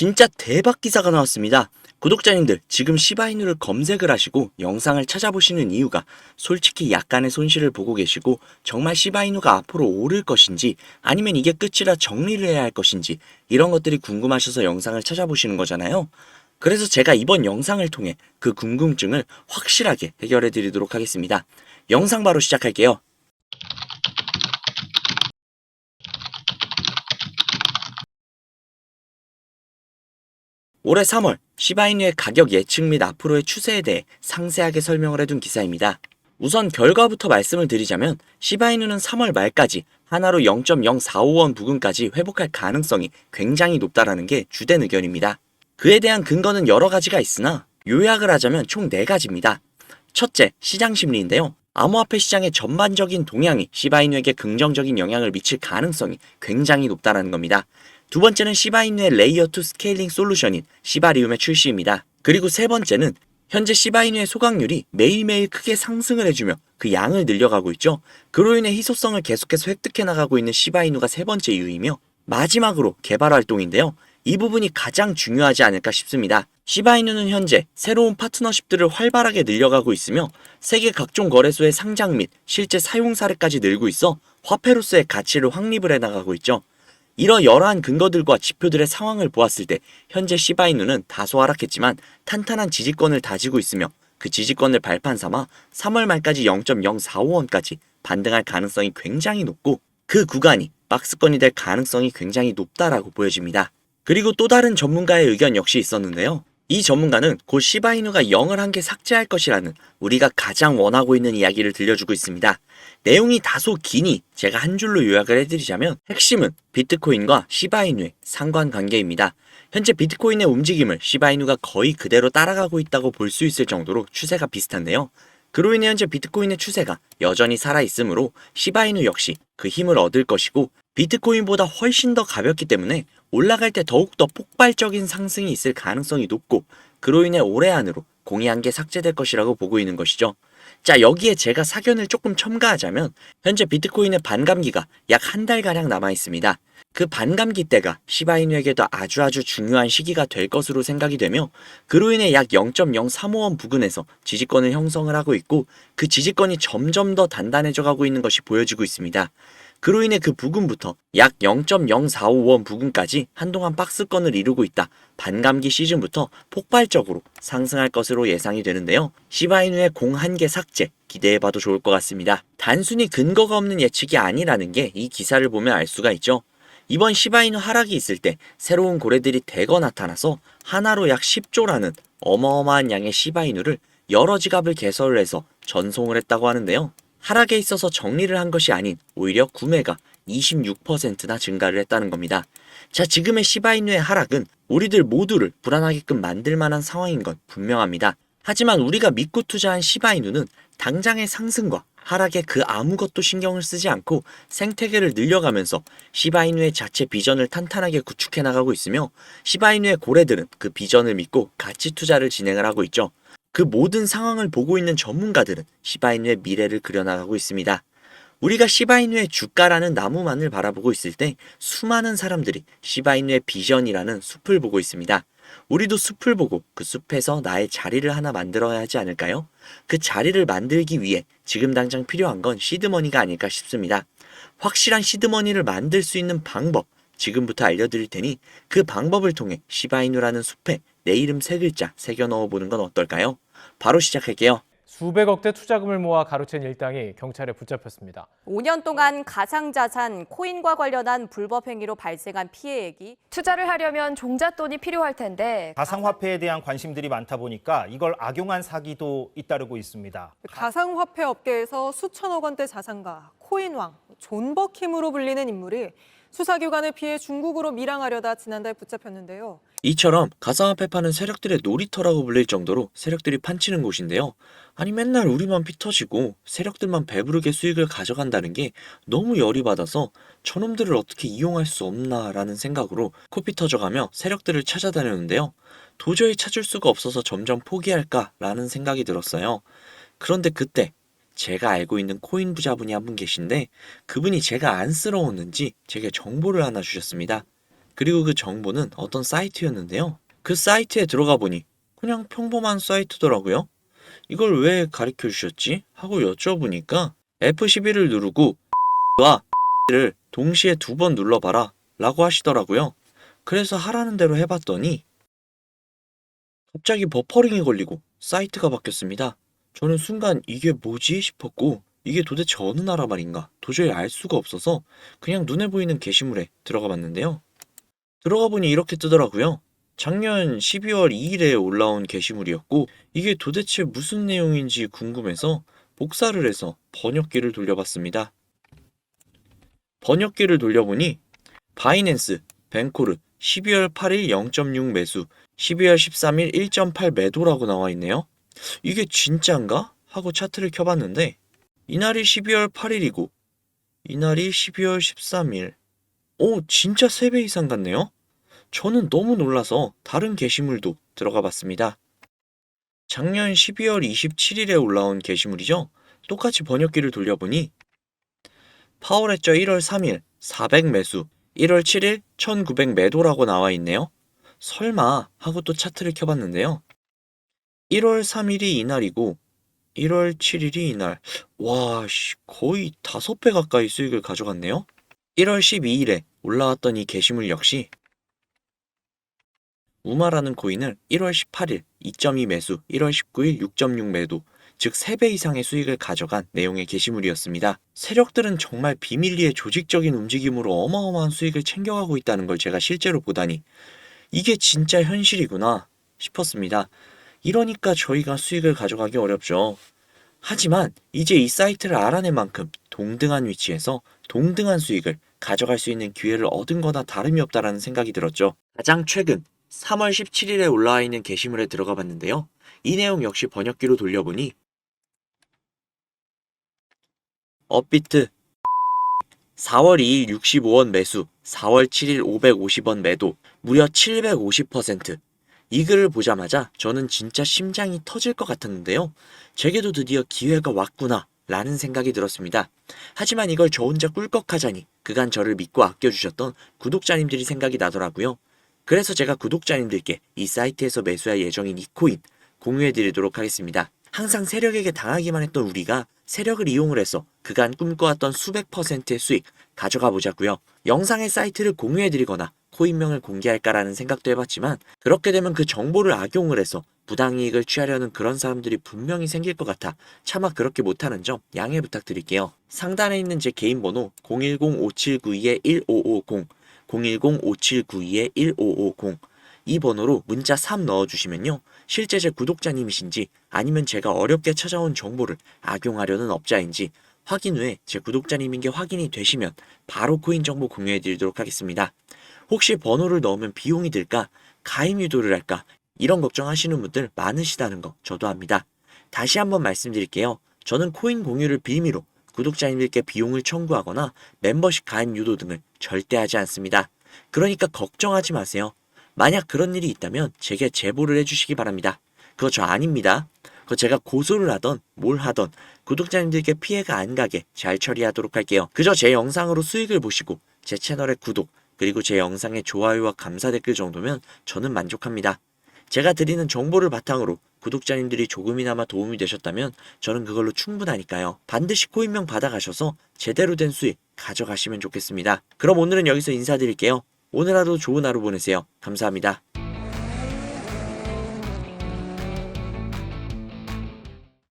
진짜 대박 기사가 나왔습니다. 구독자님들 지금 시바이누를 검색을 하시고 영상을 찾아보시는 이유가 솔직히 약간의 손실을 보고 계시고 정말 시바이누가 앞으로 오를 것인지 아니면 이게 끝이라 정리를 해야 할 것인지 이런 것들이 궁금하셔서 영상을 찾아보시는 거잖아요. 그래서 제가 이번 영상을 통해 그 궁금증을 확실하게 해결해 드리도록 하겠습니다. 영상 바로 시작할게요. 올해 3월 시바이누의 가격 예측 및 앞으로의 추세에 대해 상세하게 설명을 해둔 기사입니다. 우선 결과부터 말씀을 드리자면 시바이누는 3월 말까지 하나로 0.045원 부근까지 회복할 가능성이 굉장히 높다라는 게 주된 의견입니다. 그에 대한 근거는 여러 가지가 있으나 요약을 하자면 총 4가지입니다. 첫째, 시장 심리인데요. 암호화폐 시장의 전반적인 동향이 시바이누에게 긍정적인 영향을 미칠 가능성이 굉장히 높다라는 겁니다. 두 번째는 시바이누의 레이어 2 스케일링 솔루션인 시바리움의 출시입니다. 그리고 세 번째는 현재 시바이누의 소각률이 매일매일 크게 상승을 해주며 그 양을 늘려가고 있죠. 그로 인해 희소성을 계속해서 획득해 나가고 있는 시바이누가 세 번째 이유이며 마지막으로 개발 활동인데요. 이 부분이 가장 중요하지 않을까 싶습니다. 시바이누는 현재 새로운 파트너십들을 활발하게 늘려가고 있으며 세계 각종 거래소의 상장 및 실제 사용 사례까지 늘고 있어 화폐로서의 가치를 확립을 해나가고 있죠. 이러여러한 근거들과 지표들의 상황을 보았을 때 현재 시바이누는 다소 하락했지만 탄탄한 지지권을 다지고 있으며 그 지지권을 발판 삼아 3월 말까지 0.045원까지 반등할 가능성이 굉장히 높고 그 구간이 박스권이 될 가능성이 굉장히 높다라고 보여집니다. 그리고 또 다른 전문가의 의견 역시 있었는데요. 이 전문가는 곧 시바이누가 0을 한 개 삭제할 것이라는 우리가 가장 원하고 있는 이야기를 들려주고 있습니다. 내용이 다소 기니 제가 한 줄로 요약을 해드리자면 핵심은 비트코인과 시바이누의 상관관계입니다. 현재 비트코인의 움직임을 시바이누가 거의 그대로 따라가고 있다고 볼 수 있을 정도로 추세가 비슷한데요. 그로 인해 현재 비트코인의 추세가 여전히 살아있으므로 시바이누 역시 그 힘을 얻을 것이고 비트코인보다 훨씬 더 가볍기 때문에 올라갈 때 더욱더 폭발적인 상승이 있을 가능성이 높고 그로 인해 올해 안으로 공이 한개 삭제될 것이라고 보고 있는 것이죠. 자, 여기에 제가 사견을 조금 첨가하자면 현재 비트코인의 반감기가 약 한 달가량 남아 있습니다. 그 반감기 때가 시바이누에게도 아주 아주 중요한 시기가 될 것으로 생각이 되며 그로 인해 약 0.035원 부근에서 지지권을 형성을 하고 있고 그 지지권이 점점 더 단단해져 가고 있는 것이 보여지고 있습니다. 그로 인해 그 부근부터 약 0.045원 부근까지 한동안 박스권을 이루고 있다. 반감기 시즌부터 폭발적으로 상승할 것으로 예상이 되는데요. 시바이누의 공 한 개 삭제 기대해봐도 좋을 것 같습니다. 단순히 근거가 없는 예측이 아니라는 게 이 기사를 보면 알 수가 있죠. 이번 시바이누 하락이 있을 때 새로운 고래들이 대거 나타나서 하나로 약 10조라는 어마어마한 양의 시바이누를 여러 지갑을 개설을 해서 전송을 했다고 하는데요. 하락에 있어서 정리를 한 것이 아닌 오히려 구매가 26%나 증가를 했다는 겁니다. 자, 지금의 시바이누의 하락은 우리들 모두를 불안하게끔 만들 만한 상황인 건 분명합니다. 하지만 우리가 믿고 투자한 시바이누는 당장의 상승과 하락에 그 아무것도 신경을 쓰지 않고 생태계를 늘려가면서 시바이누의 자체 비전을 탄탄하게 구축해 나가고 있으며 시바이누의 고래들은 그 비전을 믿고 가치 투자를 진행을 하고 있죠. 그 모든 상황을 보고 있는 전문가들은 시바이누의 미래를 그려나가고 있습니다. 우리가 시바이누의 주가라는 나무만을 바라보고 있을 때 수많은 사람들이 시바이누의 비전이라는 숲을 보고 있습니다. 우리도 숲을 보고 그 숲에서 나의 자리를 하나 만들어야 하지 않을까요? 그 자리를 만들기 위해 지금 당장 필요한 건 시드머니가 아닐까 싶습니다. 확실한 시드머니를 만들 수 있는 방법, 지금부터 알려드릴 테니 그 방법을 통해 시바이누라는 숲에 내 이름 세 글자 새겨 넣어보는 건 어떨까요? 바로 시작할게요. 수백억대 투자금을 모아 가로챈 일당이 경찰에 붙잡혔습니다. 5년 동안 가상자산, 코인과 관련한 불법 행위로 발생한 피해액이 투자를 하려면 종잣돈이 필요할 텐데 가상화폐에 대한 관심들이 많다 보니까 이걸 악용한 사기도 잇따르고 있습니다. 가상화폐 업계에서 수천억 원대 자산가 코인왕 존 버킴으로 불리는 인물이 수사기관을 피해 중국으로 밀항하려다 지난달 붙잡혔는데요. 이처럼 가상화폐 파는 세력들의 놀이터라고 불릴 정도로 세력들이 판치는 곳인데요. 아니 맨날 우리만 피 터지고 세력들만 배부르게 수익을 가져간다는 게 너무 열이 받아서 저놈들을 어떻게 이용할 수 없나라는 생각으로 코피 터져가며 세력들을 찾아다녔는데요. 도저히 찾을 수가 없어서 점점 포기할까라는 생각이 들었어요. 그런데 그때 제가 알고 있는 코인 부자분이 한 분 계신데 그분이 제가 안쓰러웠는지 제게 정보를 하나 주셨습니다. 그리고 그 정보는 어떤 사이트였는데요. 그 사이트에 들어가 보니 그냥 평범한 사이트더라고요. 이걸 왜 가르쳐 주셨지? 하고 여쭤보니까 F11을 누르고 와 를 동시에 두 번 눌러봐라 라고 하시더라고요. 그래서 하라는 대로 해봤더니 갑자기 버퍼링이 걸리고 사이트가 바뀌었습니다. 저는 순간 이게 뭐지 싶었고 이게 도대체 어느 나라 말인가 도저히 알 수가 없어서 그냥 눈에 보이는 게시물에 들어가 봤는데요. 들어가 보니 이렇게 뜨더라고요. 작년 12월 2일에 올라온 게시물이었고 이게 도대체 무슨 내용인지 궁금해서 복사를 해서 번역기를 돌려봤습니다. 번역기를 돌려보니 바이낸스, 벤코르 12월 8일 0.6 매수, 12월 13일 1.8 매도라고 나와 있네요. 이게 진짠가? 하고 차트를 켜봤는데 이날이 12월 8일이고 이날이 12월 13일. 오, 진짜 3배 이상 같네요. 저는 너무 놀라서 다른 게시물도 들어가 봤습니다. 작년 12월 27일에 올라온 게시물이죠. 똑같이 번역기를 돌려보니 파월했죠 1월 3일 400 매수, 1월 7일 1900 매도라고 나와 있네요. 설마 하고 또 차트를 켜봤는데요. 1월 3일이 이날이고 1월 7일이 이날. 와, 씨, 거의 5배 가까이 수익을 가져갔네요. 1월 12일에 올라왔던 이 게시물 역시 우마라는 코인을 1월 18일 2.2 매수, 1월 19일 6.6 매도, 즉 3배 이상의 수익을 가져간 내용의 게시물이었습니다. 세력들은 정말 비밀리에 조직적인 움직임으로 어마어마한 수익을 챙겨가고 있다는 걸 제가 실제로 보다니 이게 진짜 현실이구나 싶었습니다. 이러니까 저희가 수익을 가져가기 어렵죠. 하지만 이제 이 사이트를 알아낸 만큼 동등한 위치에서 동등한 수익을 가져갈 수 있는 기회를 얻은 거나 다름이 없다라는 생각이 들었죠. 가장 최근 3월 17일에 올라와 있는 게시물에 들어가 봤는데요. 이 내용 역시 번역기로 돌려보니 업비트 4월 2일 65원 매수, 4월 7일 550원 매도, 무려 750%. 이 글을 보자마자 저는 진짜 심장이 터질 것 같았는데요. 제게도 드디어 기회가 왔구나 라는 생각이 들었습니다. 하지만 이걸 저 혼자 꿀꺽하자니 그간 저를 믿고 아껴주셨던 구독자님들이 생각이 나더라고요. 그래서 제가 구독자님들께 이 사이트에서 매수할 예정인 이 코인 공유해드리도록 하겠습니다. 항상 세력에게 당하기만 했던 우리가 세력을 이용을 해서 그간 꿈꿔왔던 수백 퍼센트의 수익 가져가 보자고요. 영상의 사이트를 공유해드리거나 코인명을 공개할까라는 생각도 해봤지만 그렇게 되면 그 정보를 악용을 해서 부당이익을 취하려는 그런 사람들이 분명히 생길 것 같아 차마 그렇게 못하는 점 양해 부탁드릴게요. 상단에 있는 제 개인 번호 010-5792-1550 010-5792-1550 이 번호로 문자 3 넣어주시면요. 실제 제 구독자님이신지 아니면 제가 어렵게 찾아온 정보를 악용하려는 업자인지 확인 후에 제 구독자님인 게 확인이 되시면 바로 코인 정보 공유해 드리도록 하겠습니다. 혹시 번호를 넣으면 비용이 들까? 가입 유도를 할까? 이런 걱정하시는 분들 많으시다는 거 저도 압니다. 다시 한번 말씀드릴게요. 저는 코인 공유를 빌미로 구독자님들께 비용을 청구하거나 멤버십 가입 유도 등을 절대 하지 않습니다. 그러니까 걱정하지 마세요. 만약 그런 일이 있다면 제게 제보를 해주시기 바랍니다. 그거 저 아닙니다. 그거 제가 고소를 하던 뭘 하던 구독자님들께 피해가 안 가게 잘 처리하도록 할게요. 그저 제 영상으로 수익을 보시고 제 채널의 구독 그리고 제 영상의 좋아요와 감사 댓글 정도면 저는 만족합니다. 제가 드리는 정보를 바탕으로 구독자님들이 조금이나마 도움이 되셨다면 저는 그걸로 충분하니까요. 반드시 코인명 받아가셔서 제대로 된 수익 가져가시면 좋겠습니다. 그럼 오늘은 여기서 인사드릴게요. 오늘 하루 좋은 하루 보내세요. 감사합니다.